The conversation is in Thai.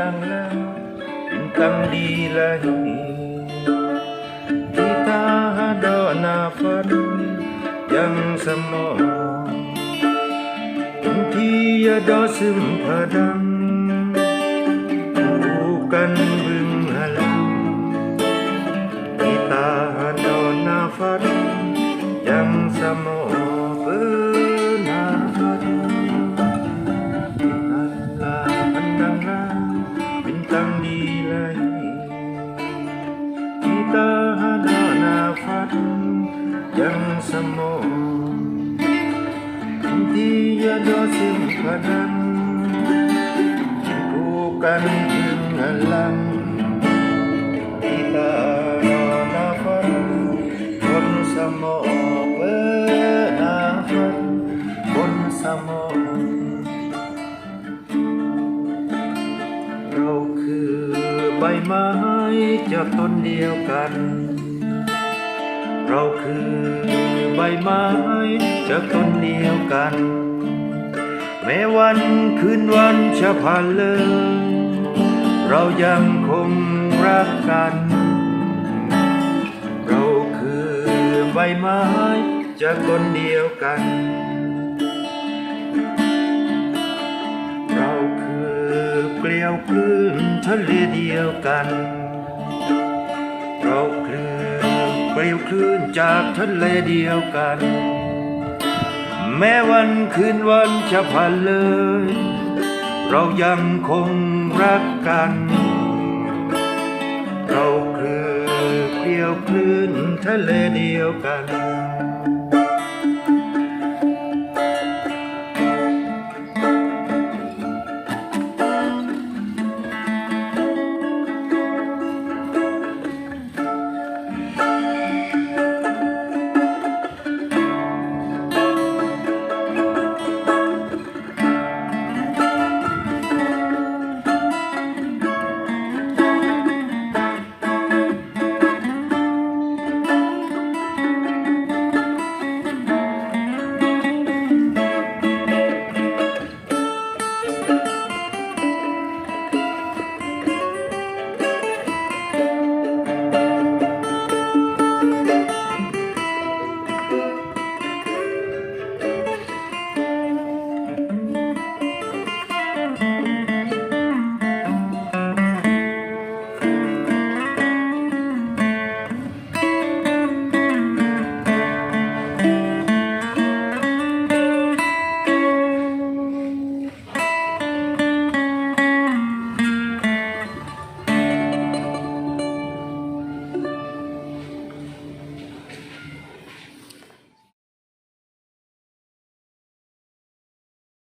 hilanglah bintang di langit kita ada nafas yang semua inti ada sempadan bukan bengalan kita ada nafas yang semua yang sama Tiada simpanan Bukan penghalang Kita ada nafas yang sama Bernafas pun sama เราคือใบไม้จากต้นเดียวกัน เราคือใบไม้จากต้นเดียวกัน แม้วันคืนวันจะผ่านเลยเรายังคงรักกัน เราคือใบไม้จากต้นเดียวกัน เราคือเกลียวคลื่นทะเลเดียวกัน เราคือ เรียวคลื่นจากทะเลเดียวกัน แม้วันคืนวันจะผ่านเลย เรายังคงรักกัน เราคือเกลียวคลื่นทะเลเดียวกัน